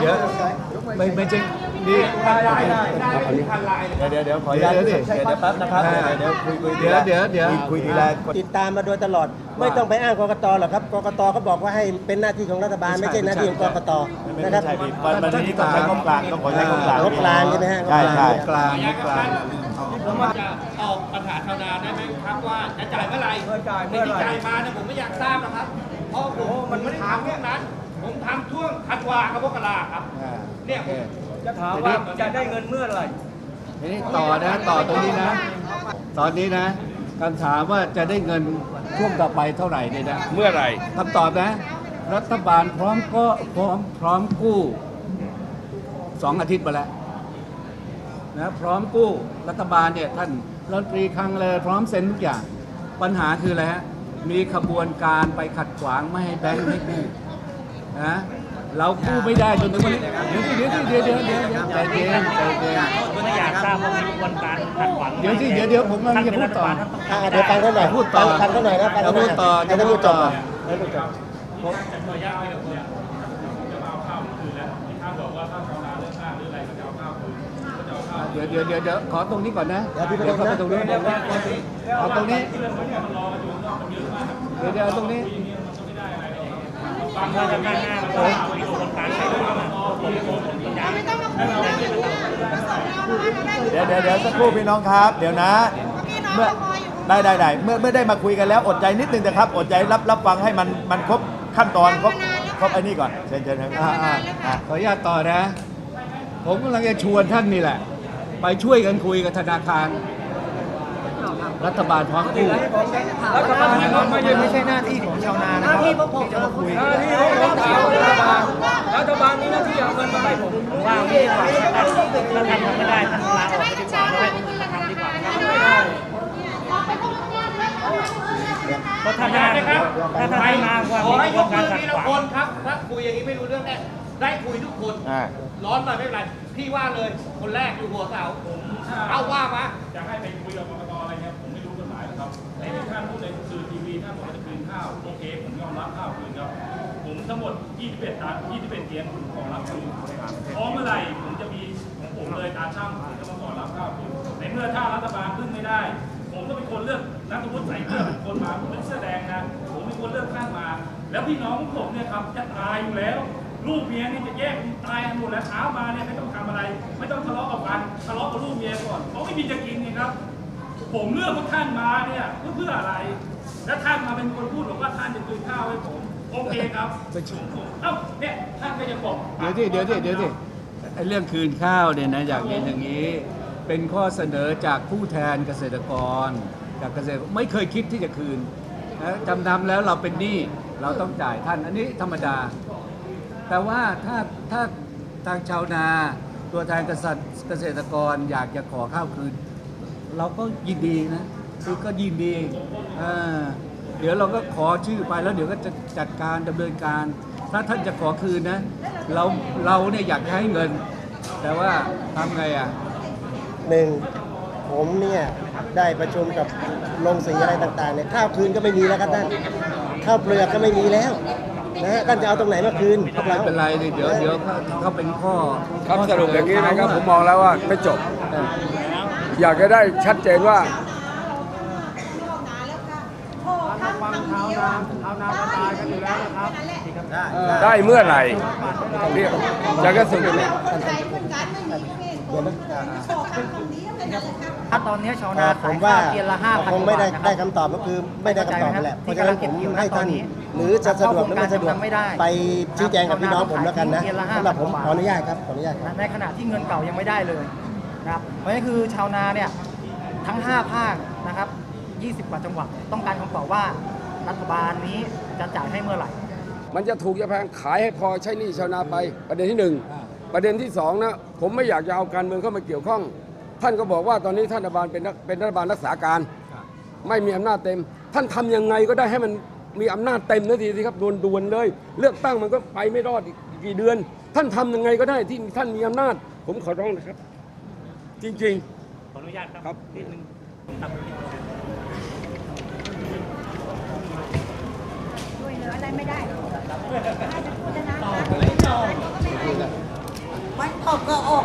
เดี๋ยวไม่ไม่ใช่นี่เดี๋ยวเดี๋ยวขออนุญาตเดี๋ยวดิเดี๋ยวแป๊บนะครับเดี๋ยวเดี๋ยวคุยคุยเดี๋ยวเดี๋ยวเดี๋ยวคุยทีละติดตามมาโดยตลอด ไม่ต้องไปอ้างกกตหรอกครับกกตเขาบอกว่าให้เป็นหน้าที่ของรัฐบาลไม่ใช่หน้าที่ของกกตไม่นะครับใช่พี่วันวันนี้ต้องใช้งกลางต้องขอใช้งกลางงกลางใช่ไหมฮะใช่ใช่กลางกลางผมว่าจะตอบปัญหาชาวนาได้ไหมครับว่าจะจ่ายเมื่อไหร่ในที่จ่ายมาเนี่ยผมไม่อยากทราบนะครับ เพราะผมมันไม่ได้ทำพวกนั้น ผมทำช่วงธันวากับมกราครับ อ่าเนี่ยผม จะถามว่าจะได้เงินเมื่อไหร่ ทีนี้ต่อนะต่อตรงนี้นะ ตอนนี้นะคำถามว่าจะได้เงินช่วงต่อไปเท่าไหร่เนี่ยนะเมื่อไหร่ คำตอบนะ รัฐบาลพร้อมก็พร้อมพร้อมกู้สองอาทิตย์มาแล้วนะพร้อมกู้รัฐบาลเนี่ยท่านรัฐมนตรีคลังเลยพร้อมเซ็นทุกอย่างปัญหาคืออะไรฮะ มีขบวนการไปขัดขวางไม่ให้แบงค์ให้กู้นะเรากู้ไม่ได้จนถึงวันนี้เดี๋ยวสิเดี๋ยวสิเดี๋ยวเดี๋ยวเดี๋ยวเดี๋ยวใจเย็นใจเย็นไม่อยากทราบว่ามีกระบวนการขัดขวางเดี๋ยวสิเดี๋ยวเดี๋ยวผมกำลังจะพูดต่ออ่าเดี๋ยวฟังเขาหน่อยพูดต่อฟังเขาหน่อยนะฟังเขาหน่อยจะพูดต่อให้ท่านพูดจบก่อนจะพูดต่อให้ท่านพูดจบ เดี๋ยวเดี๋ยวเดี๋ยวเดี๋ยวขอตรงนี้ก่อนนะเดี๋ยวพี่เดี๋ยวไปเข้าตรงไปนั้นตรงนี้เอาตรงนี้เดี๋ยวเดี๋ยวเอาตรงนี้บางคนจะหน้าหน้ามันก็มีกระบวนการใช้ด้วยนะผมผมผมสัญญาเดี๋ยวเดี๋ยวเดี๋ยวสักครู่พี่น้องครับ เดี๋ยวนะเมื่อได้ได้ได้เมื่อเมื่อได้มาคุยกันแล้วอดใจนิดนึงนะครับ อดใจรับรับฟังให้มันมันครบขั้นตอนครบครบไอ้นี่ก่อนเชิญเชิญครับอ่าอ่าอ่าขออนุญาตต่อนะ ผมกำลังจะชวนท่านนี่แหละ ไปช่วยกันคุยกับธนาคาร รัฐบาลพร้อมกู้รัฐบาลไม่ใช่ไม่ใช่หน้าที่ของชาวนานะครับหน้าที่พวกผมจะมาคุยหน้าที่ของรัฐบาลรัฐบาลมีหน้าที่เอาเงินมาให้ผมผมว่าไม่ดีกว่าถ้าท่านทำไม่ได้ท่านลาออกไปดีกว่าไม่ทำดีกว่าเพราะท่านมาถ้าท่านมาว่าขอมีให้กยระบวกนมืการอขัดทีขละวางคนครับถ้าคุยอย่างนี้ไม่รู้เรื่องแน่ได้คุยทุกคนอ่าร้อนหน่อยไม่เป็นไร พี่ว่าเลยคนแรกอยู่หัวเสาเอาว่ามาจะให้ไปคุยกับกรกตอะไรเนี่ยผมไม่รู้กฎหมายหรอกครับแต่ที่ท่านพูดในสื่อทีวีท่านบอกว่าจะคืนข้าวโอเคผมยอมรับข้าวคืนครับผมทั้งหมด 21ตัน21เตียงผมขอรับคืนพร้อมเมื่อไหร่ผมจะมีของผมเลยตามช่างผมจะมาขอรับข้าวคืนในเมื่อถ้ารัฐบาลพึ่งไม่ได้ ผมก็เป็นคนเลือกนักสมมติใส่เสื้อเป็นคนมาผมเป็นเสื้อแดงนะผมเป็นคนเลือกข้างมา แล้วพี่น้องของผมเนี่ยครับจะตายอยู่แล้ว ลูกเมียนี่จะแยกตายกันหมดแล้วเช้ามาเนี่ยไม่ต้องทำอะไร ไม่ต้องทะเลาะกับกันทะเลาะกับลูกเมียก่อนเขาไม่มีจะกินไงครับ ผมเลือกพวกท่านมาเนี่ยเพื่อเพื่ออะไร แล้วท่านมาเป็นคนพูดบอกว่าท่านจะคืนข้าวให้ผมโอเคครับเอ้าเนี่ยท่านก็ยังบอกเดี๋ยวที่เดี๋ยวที่เดี๋ยวที่ไอ้เรื่องคืนข้าวเนี่ยนะอยากเรียนอย่างนี้ เป็นข้อเสนอจากผู้แทนเกษตรกร จากเกษตรไม่เคยคิดที่จะคืนนะจำนำแล้วเราเป็นหนี้เราต้องจ่ายท่านอันนี้ธรรมดา แต่ว่าถ้าถ้าทางชาวนา ตัวแทนเกษตรเกษตรกรอยากจะขอข้าวคืน เราก็ยินดีนะคือก็ยินดีเดี๋ยวเราก็ขอชื่อไปแล้วเดี๋ยวก็จะจัดการดำเนินการ ถ้าท่านจะขอคืนนะ เราเราเนี่ยอยากจะให้เงิน แต่ว่าทำไงอะหนึ่งผมเนี่ยได้ประชุมกับโรงสีอะไรต่างๆเนี่ยข้าวคืนก็ไม่มีแล้วครับท่านข้าวเปลือกก็ไม่มีแล้ว นะฮะท่านจะเอาตรงไหนมาคืนพวกไม่เรา เป็นไรเลยเดี๋ยวเดี๋ยวเขาเขาเป็นข้อครับข้สรุปอย่างนี้นะครับเขผมมองแล้วว่าไม่จบเอออยากจะได้ชัดเจนว่า ได้เมื่อไหร่เรียกอยากจะสรุ ปถ้าตอนนี้ชาวเอ่นาอผขายมว่าข้าวเกียนละห้าพันคงไม่ได้บาทนะคได้รับคำตอบก็คือไม่ได้คำตอบนั่นแหละเพที่ราะฉะนั้นกำลังเก็ผบมเกี่ยวณให้ตอท่านนนี้หรือจะสะดวกหรือไม่สะดวกยังไม่ได้ไปชี้แจงกับพี่น้องผมแล้วกันนะเกียร์ละห้าสำหรับผมบาทขออนุญาตครับขออนุญาตครับ ในขณะที่เงินเก่ายังไม่ได้เลยนะครับเพราะฉะนั้นคือชาวนาเนี่ยทั้ง 5 ภาคนะครับ 20 กว่าจังหวัดต้องการคำตอบว่ารัฐบาลนี้จะจ่ายให้เมื่อไหร่ มันจะถูกจะแพงขายให้พอใช้หนี้ชาวนาไปประเด็นที่หนึ่ง ประเด็นที่สองนะผมไม่อยากจะเอาการเมืองเข้ามาเกี่ยวข้อง ท่านก็บอกว่าตอนนี้ท่านรัฐบาลเป็นรัฐเป็นรัฐบาลรักษาการ ไม่มีอำนาจเต็ม ท่านทำยังไงก็ได้ให้มันมีอำนาจเต็มนาทีสิครับด่วนๆเลย เลือกตั้งมันก็ไปไม่รอดอีกกี่เดือน ท่านทำยังไงก็ได้ที่ท่านมีอำนาจ ผมขอร้องนะครับ จริงๆขออนุญาตครับครับนิดนึงครับช่วยเหลืออะไรไม่ได้ หร